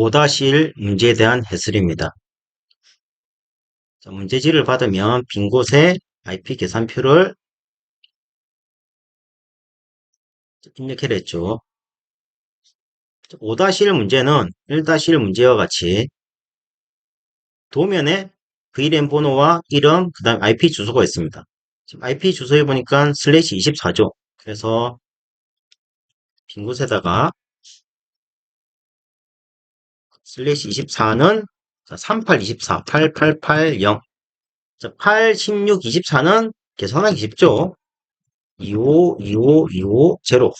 5-1 문제에 대한 해설입니다. 자, 문제지를 받으면 빈 곳에 IP 계산표를 입력해야 했죠. 5-1 문제는 1-1 문제와 같이 도면에 VLAN 번호와 이름, 그 다음 IP 주소가 있습니다. 지금 IP 주소에 보니까 슬래시 24죠. 그래서 빈 곳에다가 슬래시 24는 3824, 8880. 자, 8, 16, 24는 계산하기 쉽죠. 25, 25, 25, 0.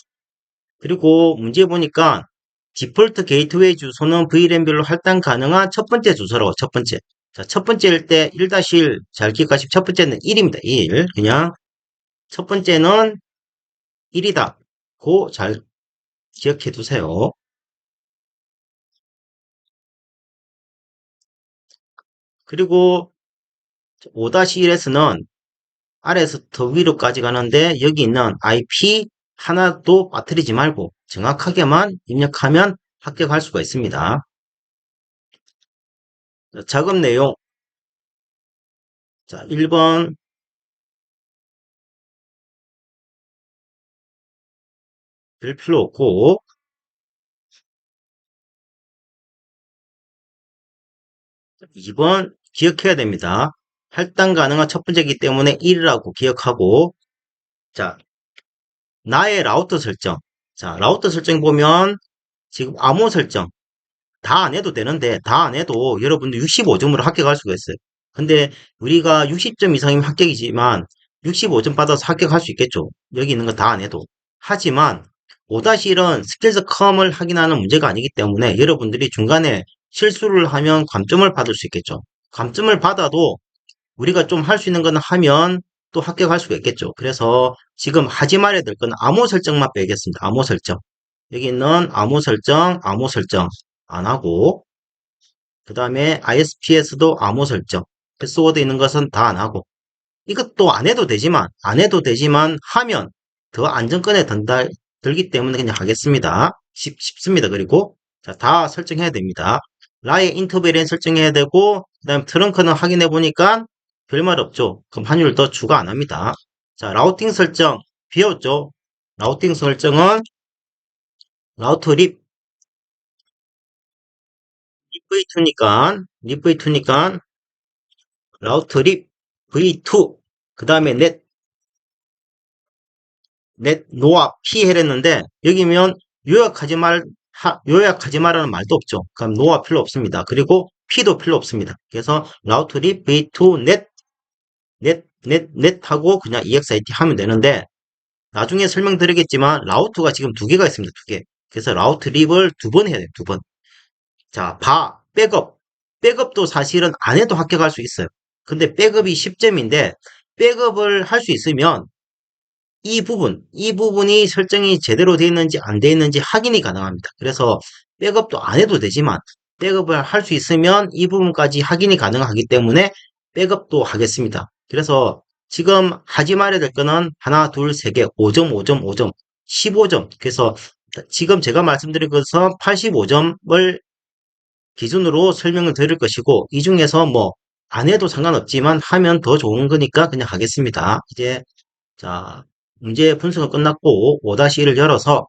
그리고 문제 보니까 디폴트 게이트웨이 주소는 VLAN별로 할당 가능한 첫 번째 주소라고, 첫 번째. 자, 첫 번째일 때 1-1, 잘 기억하시고, 첫 번째는 1입니다. 1. 그냥, 첫 번째는 1이다. 고 잘 기억해 두세요. 그리고 5-1에서는 아래에서 더 위로까지 가는데 여기 있는 IP 하나도 빠뜨리지 말고 정확하게만 입력하면 합격할 수가 있습니다. 작업 내용. 자 1번. 별 필요 없고. 2번 기억해야 됩니다. 할당 가능한 첫 번째이기 때문에 1이라고 기억하고 자 나의 라우터 설정 자 라우터 설정 보면 지금 암호 설정 다 안 해도 되는데 다 안 해도 여러분들 65점으로 합격할 수가 있어요. 근데 우리가 60점 이상이면 합격이지만 65점 받아서 합격할 수 있겠죠. 여기 있는 거 다 안 해도. 하지만 5-1은 스킬즈컴을 확인하는 문제가 아니기 때문에 여러분들이 중간에 실수를 하면 감점을 받을 수 있겠죠. 감점을 받아도 우리가 좀 할 수 있는 거는 하면 또 합격할 수가 있겠죠. 그래서 지금 하지 말아야 될 거는 암호 설정만 빼겠습니다. 암호 설정. 여기 있는 암호 설정, 암호 설정 안 하고 그 다음에 ISPS도 암호 설정 패스워드 있는 것은 다 안 하고 이것도 안 해도 되지만 안 해도 되지만 하면 더 안정권에 든다, 들기 때문에 그냥 하겠습니다. 쉽, 쉽습니다. 그리고 자, 다 설정해야 됩니다. 라의 인터벨엔 설정해야 되고 그 다음 트렁크는 확인해 보니까 별말 없죠. 그럼 환율 더 추가 안 합니다. 자, 라우팅 설정 비웠죠. 라우팅 설정은 라우터 립 V2니까 립2니까 라우터 립 V2 그 다음에 넷, 넷 노아 P 해랬는데 여기면 요약하지 말 하, 요약하지 말라는 말도 없죠. 그럼 노아 필요 없습니다. 그리고 P도 필요 없습니다. 그래서 라우터 립 V2 넷 넷, 넷, 넷 하고 그냥 EXIT 하면 되는데 나중에 설명드리겠지만 라우트가 지금 두 개가 있습니다. 두 개. 그래서 라우트 립을 두 번 해야 돼요. 두 번. 자, 바, 백업. 백업도 사실은 안 해도 합격할 수 있어요. 근데 백업이 10점인데 백업을 할 수 있으면 이 부분, 이 부분이 설정이 제대로 되어 있는지 안 되어 있는지 확인이 가능합니다. 그래서 백업도 안 해도 되지만 백업을 할 수 있으면 이 부분까지 확인이 가능하기 때문에 백업도 하겠습니다. 그래서 지금 하지 말아야 될 거는 하나, 둘, 세 개, 5점, 5점, 5점, 15점. 그래서 지금 제가 말씀드린 것은 85점을 기준으로 설명을 드릴 것이고 이 중에서 뭐 안 해도 상관없지만 하면 더 좋은 거니까 그냥 하겠습니다. 이제 자 문제 분석은 끝났고 5-1을 열어서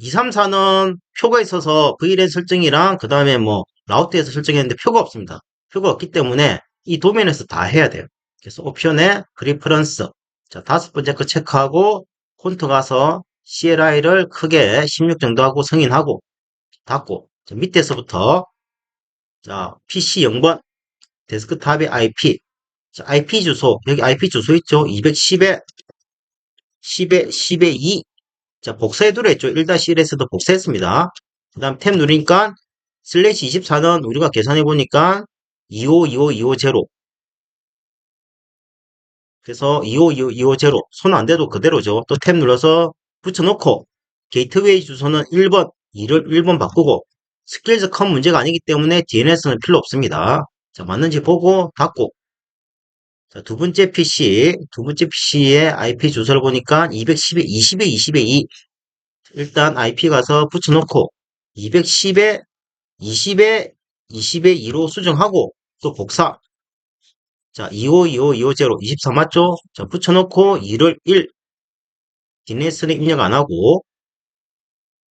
2, 3, 4는 표가 있어서 VLAN 설정이랑 그 다음에 뭐 라우트에서 설정했는데 표가 없습니다. 표가 없기 때문에 이 도면에서 다 해야 돼요. 그래서 옵션에 그리퍼런스 자 다섯 번째 거 체크하고 폰트 가서 CLI를 크게 16 정도 하고 승인하고 닫고 자, 밑에서부터 자 PC 0번 데스크탑의 IP 자, IP 주소 여기 IP 주소 있죠 210에 10에 10에 2 자, 복사해두려 했죠. 1-1에서도 복사했습니다. 그 다음 탭 누르니까 슬래시 24는 우리가 계산해보니까 25, 25, 25, 0. 그래서 25, 25, 25, 0. 손 안 대도 그대로죠. 또 탭 눌러서 붙여놓고 게이트웨이 주소는 1번, 2를 1번 바꾸고 스킬즈 컴 문제가 아니기 때문에 DNS는 필요 없습니다. 자, 맞는지 보고 닫고 자, 두 번째 PC, 두 번째 PC의 IP 주소를 보니까 210에 20에 20에 2. 일단 IP 가서 붙여놓고 210에 20에 20에 2로 수정하고 또 복사. 자, 25, 25, 250, 24 맞죠? 자, 붙여놓고 2를 1. DNS는 입력 안 하고.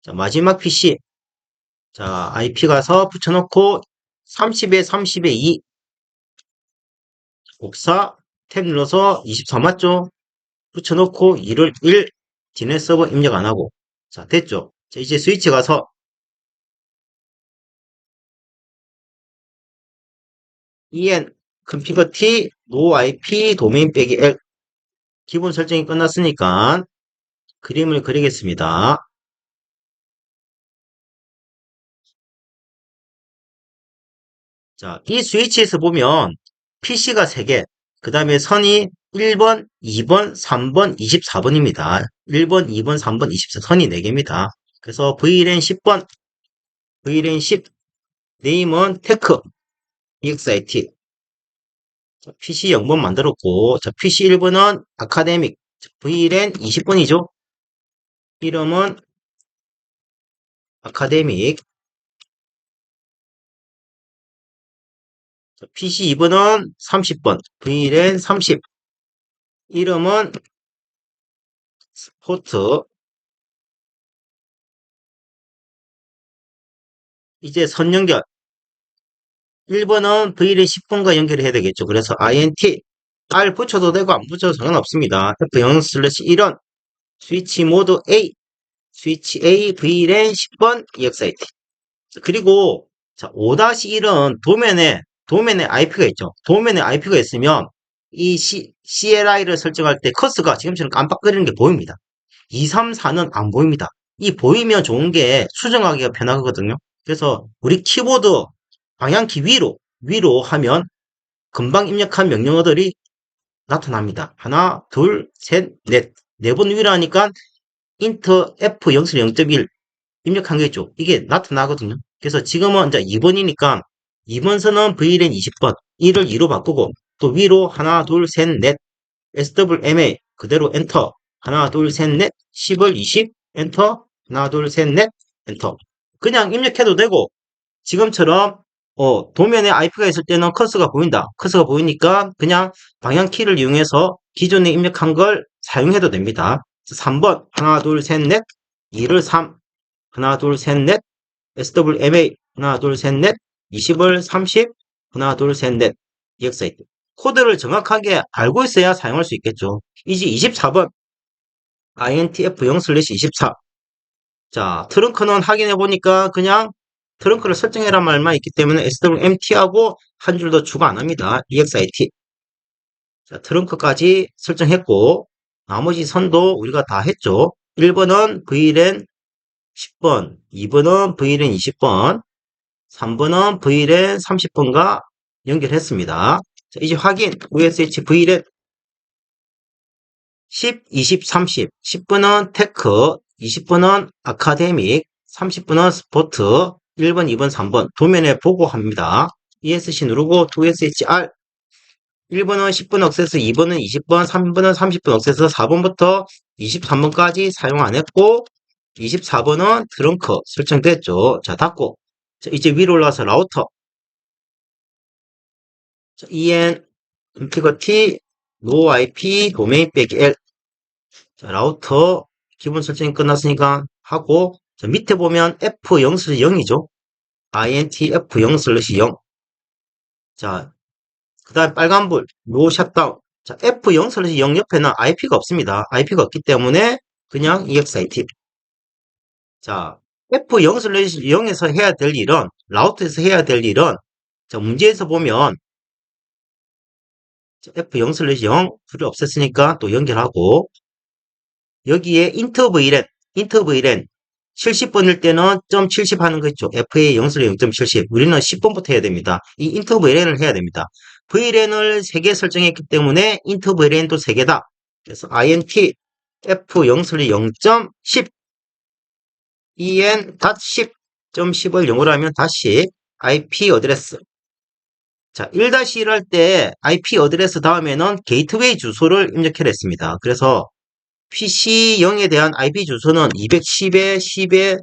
자, 마지막 PC. 자, IP 가서 붙여놓고 30에 30에 2. 복사. 탭 눌러서 24 맞죠? 붙여놓고 2를 1. DNS 서버 입력 안 하고. 자, 됐죠? 자, 이제 스위치 가서 en config t no ip 도메인 빼기 l 기본 설정이 끝났으니까 그림을 그리겠습니다. 자, 이 스위치에서 보면 PC가 3개, 그 다음에 선이 1번, 2번, 3번, 24번입니다. 1번, 2번, 3번, 24, 선이 4개입니다. 그래서 VLAN 10번, VLAN 10, 네임은 테크, EXIT. 자, PC 0번 만들었고, 자, PC 1번은 아카데믹, VLAN 20번이죠. 이름은 아카데믹. PC 2번은 30번, VLAN 30. 이름은 스포트. 이제 선 연결. 1번은 VLAN 10번과 연결해야 되겠죠. 그래서 INT, R 붙여도 되고 안 붙여도 상관없습니다. F0 슬래시 1원, 스위치 모드 A, 스위치 A, VLAN 10번, EXIT. 그리고 자, 5-1은 도면에, 도면에 IP가 있죠. 도면에 IP가 있으면 이 C, CLI를 설정할 때 커스가 지금처럼 깜빡거리는 게 보입니다. 2, 3, 4는 안 보입니다. 이 보이면 좋은 게 수정하기가 편하거든요. 그래서 우리 키보드 방향키 위로, 위로 하면 금방 입력한 명령어들이 나타납니다. 하나, 둘, 셋, 넷. 네 번 위로 하니까 인터 F0 0.1 입력한 게 있죠. 이게 나타나거든요. 그래서 지금은 이제 2번이니까 2번 선은 VLAN 20번 1을 2로 바꾸고 또 위로 하나, 둘, 셋, 넷 SWMA 그대로 엔터 하나, 둘, 셋, 넷 10을 20 엔터 하나, 둘, 셋, 넷 엔터 그냥 입력해도 되고 지금처럼 어, 도면에 IP가 있을 때는 커서가 보인다. 커서가 보이니까 그냥 방향 키를 이용해서 기존에 입력한 걸 사용해도 됩니다. 3번 하나 둘 셋 넷 2를 3 하나 둘 셋 넷 SWMA 하나 둘 셋 넷 20을 30 하나 둘 셋 넷 EXIT 코드를 정확하게 알고 있어야 사용할 수 있겠죠. 이제 24번 INTF0/24 자 트렁크는 확인해 보니까 그냥 트렁크를 설정해란 말만 있기 때문에 SWMT하고 한줄더 추가 안 합니다. EXIT. 자, 트렁크까지 설정했고, 나머지 선도 우리가 다 했죠. 1번은 VLAN 10번, 2번은 VLAN 20번, 3번은 VLAN 30번과 연결했습니다. 자, 이제 확인. USH VLAN 10, 20, 30. 10번은 테크, 20번은 아카데믹, 30번은 스포트, 1번, 2번, 3번 도면에 보고합니다. ESC 누르고 2SHR 1번은 10번 억세스, 2번은 20번, 3번은 30번 억세스, 4번부터 23번까지 사용 안 했고 24번은 트렁크 설정됐죠. 자, 닫고 자, 이제 위로 올라와서 라우터 자, EN config T no IP 도메인 빼기 L 자, 라우터 기본 설정이 끝났으니까 하고 자, 밑에 보면 F0 슬 0이죠. INT F0 슬 0. 자, 그 다음 빨간불, 노 샷다운. 자, F0 슬0 옆에는 IP가 없습니다. IP가 없기 때문에 그냥 EXIT. 자, F0 슬 0에서 해야 될 일은, 라우터에서 해야 될 일은, 자, 문제에서 보면, F0 슬 0, 불을 없앴으니까 또 연결하고, 여기에 인터 VLAN, 인터 VLAN, 70번일 때는 .70 하는 거 있죠. FA 0슬 0.70. 우리는 10번부터 해야 됩니다. 이 인터 VLAN을 해야 됩니다. VLAN을 3개 설정했기 때문에 인터 VLAN도 3개다. 그래서 INT F0슬 0.10 en.10.10을 영어로 하면 다시 IP 어드레스 자, 1-1 할 때 IP 어드레스 다음에는 게이트웨이 주소를 입력해라 했습니다. 그래서 PC0에 대한 IP 주소는 210에 10에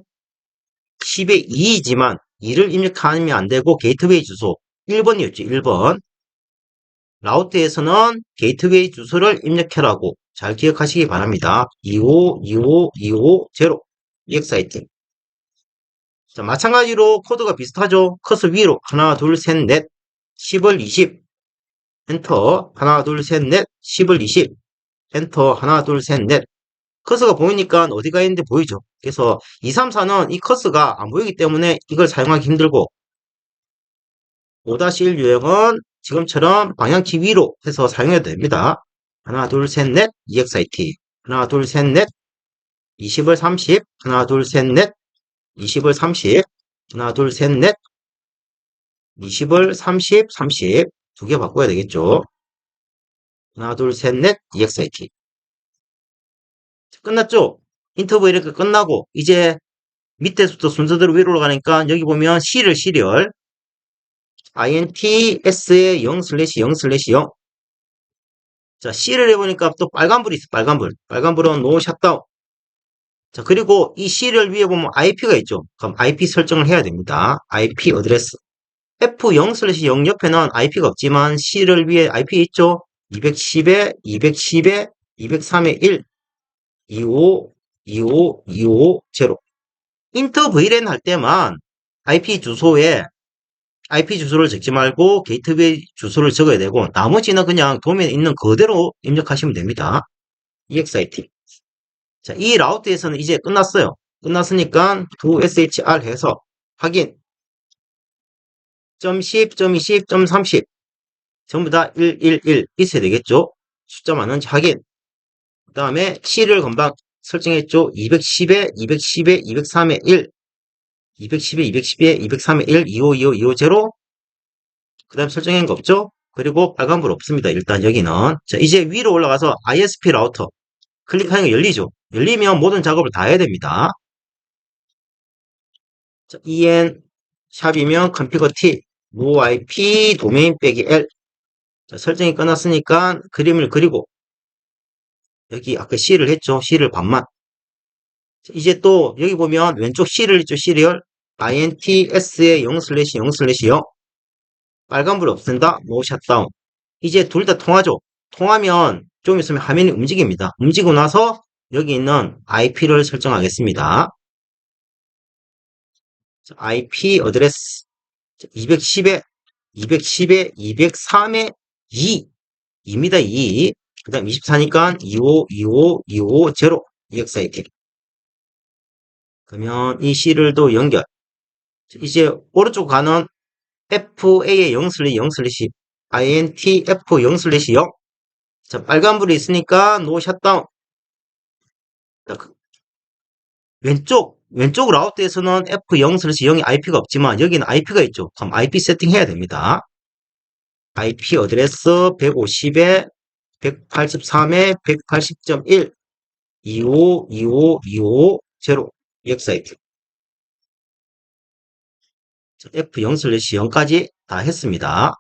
10에 2이지만 2를 입력하면 안 되고 게이트웨이 주소 1번이었죠. 1번. 라우트에서는 게이트웨이 주소를 입력해라고 잘 기억하시기 바랍니다. 25, 25, 25, 0 EXIT. 자, 마찬가지로 코드가 비슷하죠. 커서 위로 하나, 둘, 셋, 넷 10을 20 엔터 하나, 둘, 셋, 넷 10을 20 엔터 하나, 둘, 셋, 넷 커서가 보이니까 어디가 있는데 보이죠. 그래서 2, 3, 4는 이 커서가 안 보이기 때문에 이걸 사용하기 힘들고 5-1 유형은 지금처럼 방향키 위로 해서 사용해도 됩니다. 하나, 둘, 셋, 넷, EXIT. 하나, 둘, 셋, 넷, 20을 30. 하나, 둘, 셋, 넷, 20을 30. 하나, 둘, 셋, 넷, 20을 30, 30. 두 개 바꿔야 되겠죠. 하나, 둘, 셋, 넷, EXIT. 끝났죠? 인터뷰 이렇게 끝나고, 이제 밑에부터 순서대로 위로 올라가니까 여기 보면 C를 시리얼, INTS의 0 슬래시 0 슬래시 0. 자, C를 해보니까 또 빨간불이 있어, 빨간불. 빨간불은 노 샷다운. 자, 그리고 이 C를 위에 보면 IP가 있죠. 그럼 IP 설정을 해야 됩니다. IP 어드레스. F0 슬래시 0 옆에는 IP가 없지만 C를 위에 IP 있죠. 210에 210에 203에 1 25 25 25 0 인터 VLAN 할 때만 IP 주소에 IP 주소를 적지 말고 게이트웨이 주소를 적어야 되고 나머지는 그냥 도면에 있는 그대로 입력하시면 됩니다. EXIT. 자, 이 라우트에서는 이제 끝났어요. 끝났으니까 do shr 해서 확인. .10, .20, .30 전부 다 111 있어야 되겠죠? 숫자 많은지 확인. 그 다음에 C를 금방 설정했죠? 210에 210에 203에 1 210에 210에 203에 1 25, 25, 25, 0. 그 다음 설정한 거 없죠? 그리고 빨간불 없습니다. 일단 여기는. 자, 이제 위로 올라가서 ISP 라우터. 클릭하는 게 열리죠? 열리면 모든 작업을 다 해야 됩니다. 자, en 샵이면 config t no ip 도메인 빼기 l 자, 설정이 끝났으니까 그림을 그리고 여기 아까 C를 했죠. C를 반만. 이제 또 여기 보면 왼쪽 C를 했죠. 시리얼 INTS의 0 슬래시 0 슬래시 0 빨간불 없앤다. 노 샷다운. 이제 둘 다 통하죠. 통하면 좀 있으면 화면이 움직입니다. 움직이고 나서 여기 있는 IP를 설정하겠습니다. IP 어드레스 210에 210에 203에 2 2입니다. 2. 그 다음 24니까 25, 25, 25, 0 EXIT. 그러면 이 C를도 연결. 이제 오른쪽 가는 FA의 0 슬래시 0 슬래시 INT F 0 슬래시 0. 자, 빨간불이 있으니까 노 샷다운. 그 왼쪽, 왼쪽 라우트에서는 F0 슬래시 0이 IP가 없지만 여기는 IP가 있죠. 그럼 IP 세팅해야 됩니다. IP 어드레스 150에 183에 180.1 25, 25, 25, 0 EXIT. F0 슬래시 0까지 다 했습니다.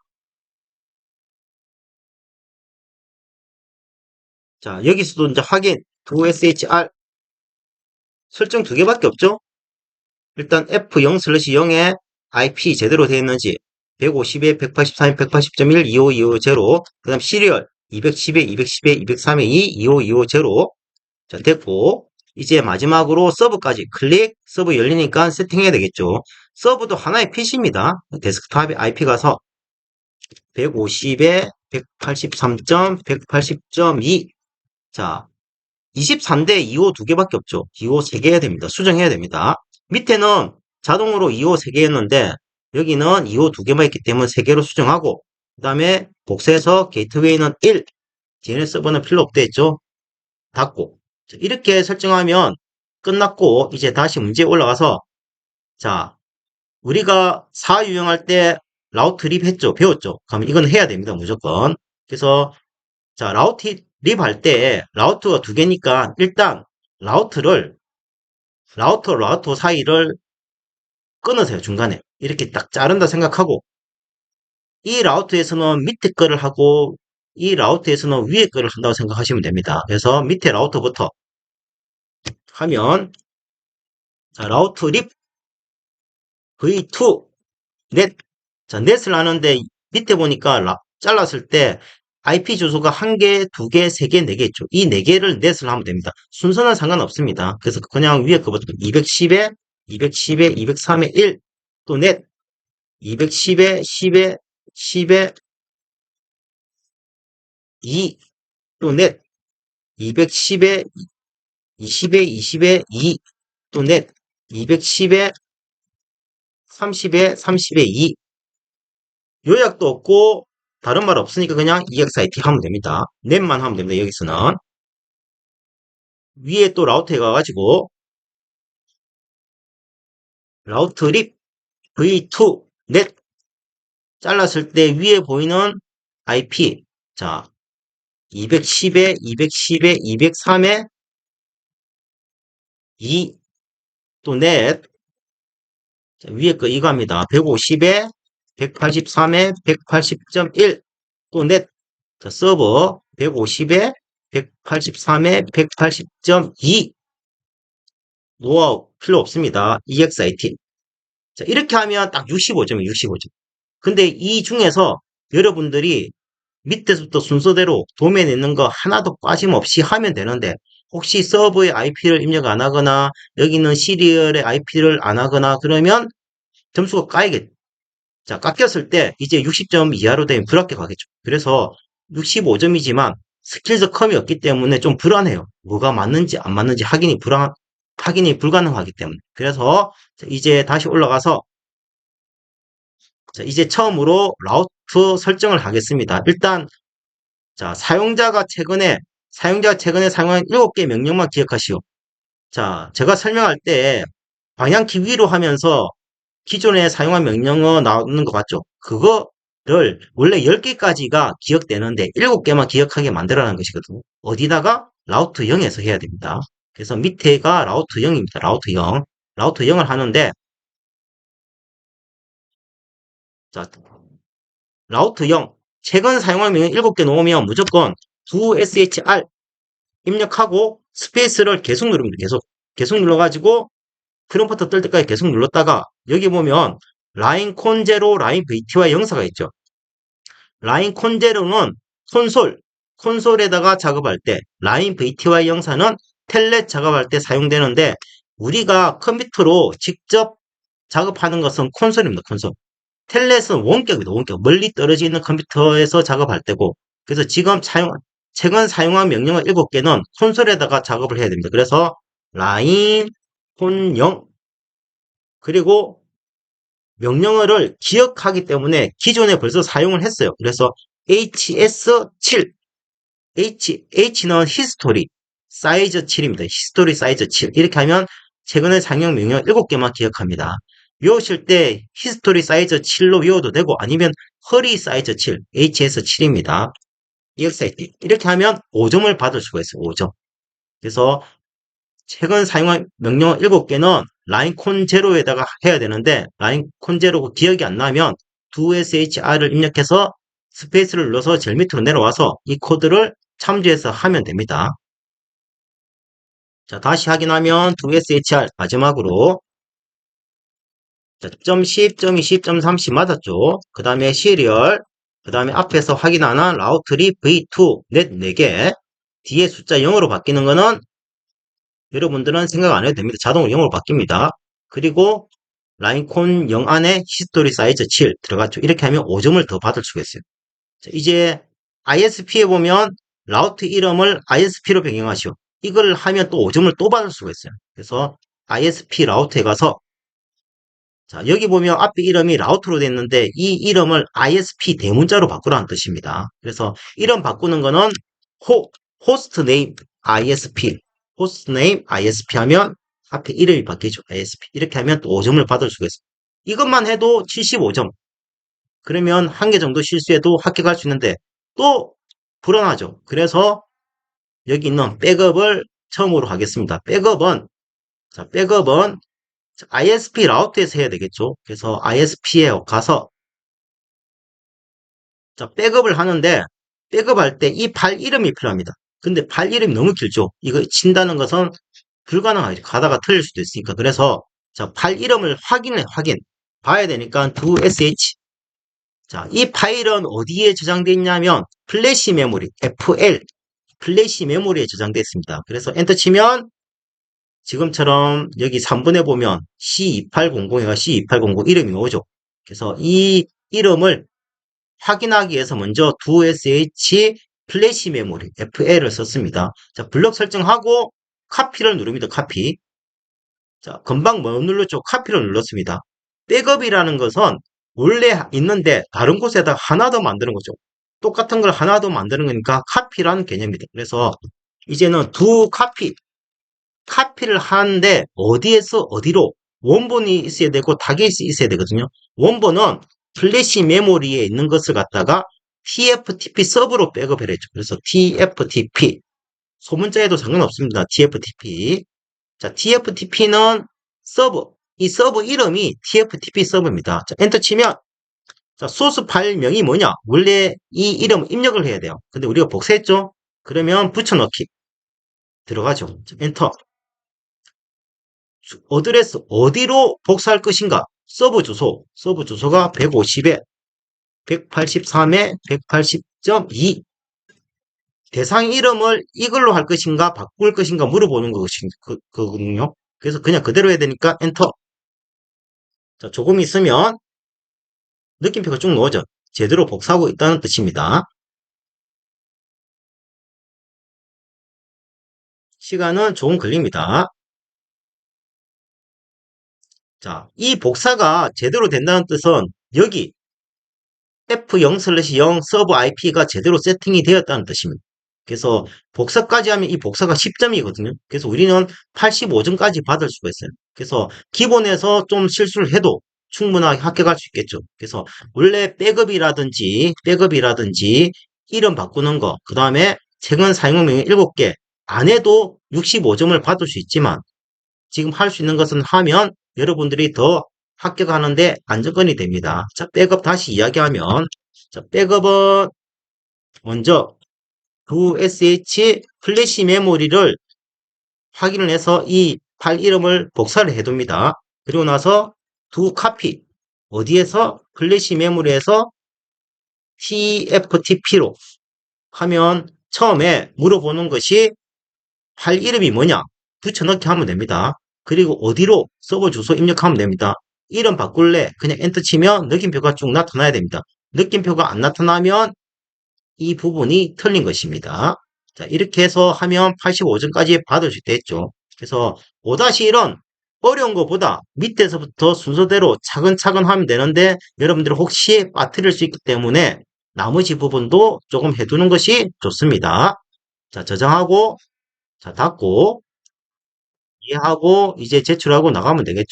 자, 여기서도 이제 확인, do SHR. 설정 두 개밖에 없죠? 일단 F0 슬래시 0에 IP 제대로 되어 있는지, 150에 183에 180.1, 25, 25, 0. 그 다음 시리얼, 210에 210에 203에 2, 25, 25, 0. 자, 됐고, 이제 마지막으로 서브까지 클릭, 서브 열리니까 세팅해야 되겠죠. 서브도 하나의 PC입니다. 데스크탑에 IP 가서 150에 183점, 180.2. 자, 23대 2호 두 개밖에 없죠. 2호 3개 해야 됩니다. 수정해야 됩니다. 밑에는 자동으로 2호 3개 했는데 여기는 2호 두 개만 있기 때문에 3개로 수정하고 그 다음에 복사해서 게이트웨이는 1 DNS 서버는 필요 없대 했죠. 닫고 이렇게 설정하면 끝났고 이제 다시 문제 올라가서 자 우리가 4 유형할 때 라우트 립 했죠 배웠죠 그럼 이건 해야 됩니다 무조건 그래서 자 라우트 립할 때 라우트가 두 개니까 일단 라우트를 라우터 라우터 사이를 끊으세요 중간에 이렇게 딱 자른다 생각하고 이 라우터에서는 밑에 거를 하고 이 라우터에서는 위에 거를 한다고 생각하시면 됩니다. 그래서 밑에 라우터부터 하면 자, 라우터 립 V2 넷. 자, 넷을 하는데 밑에 보니까 라- 잘랐을 때 IP 주소가 한 개, 두 개, 세 개, 네 개 있죠. 이 네 개를 넷을 하면 됩니다. 순서는 상관없습니다. 그래서 그냥 위에 거부터 210에 210에 203에 1 또 넷 210에 10에 10에 2 또 넷 210에 20에 20에 2 또 넷 210에 30에 30에 2 요약도 없고 다른 말 없으니까 그냥 EXIT 하면 됩니다. 넷만 하면 됩니다. 여기서는 위에 또 라우터에 가가지고 라우터 립 V2 넷 잘랐을 때 위에 보이는 IP 자 210에 210에 203에 2 또넷 위에 거 이거입니다. 150에 183에 180.1 또넷 서버 150에 183에 180.2 노하우 필요 없습니다. EXIT 자, 이렇게 하면 딱 65점이에요. 65점. 근데 이 중에서 여러분들이 밑에서부터 순서대로 도면에 있는 거 하나도 빠짐없이 하면 되는데 혹시 서버의 IP를 입력 안 하거나 여기는 시리얼의 IP를 안 하거나 그러면 점수가 까이겠 자 깎였을 때 이제 60점 이하로 되면 불합격하겠죠. 그래서 65점이지만 스킬즈 컴이 없기 때문에 좀 불안해요. 뭐가 맞는지 안 맞는지 확인이 불안 확인이 불가능하기 때문에 그래서 이제 다시 올라가서 자, 이제 처음으로 라우트 설정을 하겠습니다. 일단 자 사용자가 최근에 사용자가 최근에 사용한 7개 명령만 기억하시오. 자 제가 설명할 때 방향키 위로 하면서 기존에 사용한 명령어 나오는 거 맞죠? 그거를 원래 10개까지가 기억되는데 7개만 기억하게 만들어라는 것이거든요. 어디다가? 라우트 0에서 해야 됩니다. 그래서 밑에가 라우트 0입니다. 라우트 0. 라우트 0을 하는데 자, 라우트 0. 최근 사용한 명령 7개 놓으면 무조건 두 SHR 입력하고 스페이스를 계속 누릅니다. 계속. 계속 눌러가지고 프롬프트 뜰 때까지 계속 눌렀다가 여기 보면 라인 콘제로 라인 VTY 영사가 있죠. 라인 콘제로는 콘솔, 콘솔에다가 작업할 때 라인 VTY 영사는 텔렛 작업할 때 사용되는데 우리가 컴퓨터로 직접 작업하는 것은 콘솔입니다. 콘솔. 텔렛은 원격입니다. 원격. 멀리 떨어져 있는 컴퓨터에서 작업할 때고 그래서 지금 사용 최근 사용한 명령어 7개는 콘솔에다가 작업을 해야 됩니다. 그래서 라인 콘0 그리고 명령어를 기억하기 때문에 기존에 벌써 사용을 했어요. 그래서 hs7 h, h는 히스토리 사이즈 7입니다. 히스토리 사이즈 7 이렇게 하면 최근에 사용 명령 7개만 기억합니다. 외우실 때 히스토리 사이즈 7로 외워도 되고 아니면 허리 사이즈 7 hs7입니다. EXIT 이렇게 하면 5점을 받을 수가 있어요. 5점. 그래서 최근 사용한 명령어 7개는 라인 콘 제로에다가 해야 되는데 라인 콘 제로가 기억이 안 나면 2SHR을 입력해서 스페이스를 눌러서 제일 밑으로 내려와서 이 코드를 참조해서 하면 됩니다. 자, 다시 확인하면 2SHR 마지막으로 자, .10, .20, .30 맞았죠? 그 다음에 시리얼 그 다음에 앞에서 확인하는 라우트리 V2 넷 4개 뒤에 숫자 0으로 바뀌는 거는 여러분들은 생각 안 해도 됩니다. 자동으로 0으로 바뀝니다. 그리고 라인콘 0 안에 히스토리 사이즈 7 들어갔죠. 이렇게 하면 5점을 더 받을 수가 있어요. 자, 이제 ISP에 보면 라우트 이름을 ISP로 변경하시오. 이걸 하면 또 5점을 또 받을 수가 있어요. 그래서 ISP 라우트에 가서 자 여기 보면 앞에 이름이 라우트로 됐는데 이 이름을 ISP 대문자로 바꾸라는 뜻입니다. 그래서 이름 바꾸는 거는 호, 호스트 네임 ISP 호스트 네임 ISP 하면 앞에 이름이 바뀌죠. ISP 이렇게 하면 또 5점을 받을 수가 있어요. 이것만 해도 75점 그러면 한 개 정도 실수해도 합격할 수 있는데 또 불안하죠. 그래서 여기 있는 백업을 처음으로 하겠습니다. 백업은 자 백업은 ISP 라우트에서 해야 되겠죠. 그래서 ISP에 가서 자, 백업을 하는데, 백업할 때 이 파일 이름이 필요합니다. 근데 파일 이름이 너무 길죠? 이거 친다는 것은 불가능하죠. 가다가 틀릴 수도 있으니까. 그래서, 자, 파일 이름을 확인해, 확인. 봐야 되니까 do sh. 자, 이 파일은 어디에 저장되어 있냐면, 플래시 메모리, FL. 플래시 메모리에 저장되어 있습니다. 그래서 엔터 치면, 지금처럼 여기 3번에 보면 C2800가 C2800 이름이 나오죠. 그래서 이 이름을 확인하기 위해서 먼저 dosh 플래시 메모리 FL을 썼습니다. 자, 블럭 설정하고 카피를 누릅니다. 카피. 자, 금방 뭐 눌렀죠? 카피를 눌렀습니다. 백업이라는 것은 원래 있는데 다른 곳에다 하나 더 만드는 거죠. 똑같은 걸 하나 더 만드는 거니까 카피라는 개념입니다. 그래서 이제는 두 카피, 카피를 하는데 어디에서 어디로 원본이 있어야 되고 타겟이 있어야 되거든요. 원본은 플래시 메모리에 있는 것을 갖다가 TFTP 서브로 백업을 했죠. 그래서 TFTP 소문자에도 상관없습니다. TFTP 자 TFTP는 서브 이 서브 이름이 TFTP 서브입니다. 자 엔터 치면 자 소스 파일명이 뭐냐 원래 이 이름 입력을 해야 돼요. 근데 우리가 복사했죠. 그러면 붙여넣기 들어가죠. 자, 엔터 어드레스 어디로 복사할 것인가? 서브 주소. 서브 주소가 150에 183에 180.2 대상 이름을 이걸로 할 것인가 바꿀 것인가 물어보는 것이 거든요. 그래서 그냥 그대로 해야 되니까 엔터. 자, 조금 있으면 느낌표가 쭉 나오죠. 제대로 복사하고 있다는 뜻입니다. 시간은 조금 걸립니다. 자, 이 복사가 제대로 된다는 뜻은 여기 F0/0 서버 IP가 제대로 세팅이 되었다는 뜻입니다. 그래서 복사까지 하면 이 복사가 10점이거든요. 그래서 우리는 85점까지 받을 수가 있어요. 그래서 기본에서 좀 실수를 해도 충분하게 합격할 수 있겠죠. 그래서 원래 백업이라든지 백업이라든지 이름 바꾸는 거, 그 다음에 최근 사용명령 7개 안 해도 65점을 받을 수 있지만 지금 할 수 있는 것은 하면 여러분들이 더 합격하는데 안정권이 됩니다. 자, 백업 다시 이야기하면 자, 백업은 먼저 두 SH 플래시 메모리를 확인을 해서 이 파일 이름을 복사를 해둡니다. 그리고 나서 두 카피 어디에서 플래시 메모리에서 TFTP로 하면 처음에 물어보는 것이 파일 이름이 뭐냐 붙여넣기 하면 됩니다. 그리고 어디로 서버 주소 입력하면 됩니다. 이름 바꿀래 그냥 엔터 치면 느낌표가 쭉 나타나야 됩니다. 느낌표가 안 나타나면 이 부분이 틀린 것입니다. 자 이렇게 해서 하면 85점까지 받을 수 있겠죠. 그래서 5-1은 어려운 것보다 밑에서부터 순서대로 차근차근 하면 되는데 여러분들 혹시 빠뜨릴 수 있기 때문에 나머지 부분도 조금 해두는 것이 좋습니다. 자 저장하고 자 닫고 이해하고 이제 제출하고 나가면 되겠죠.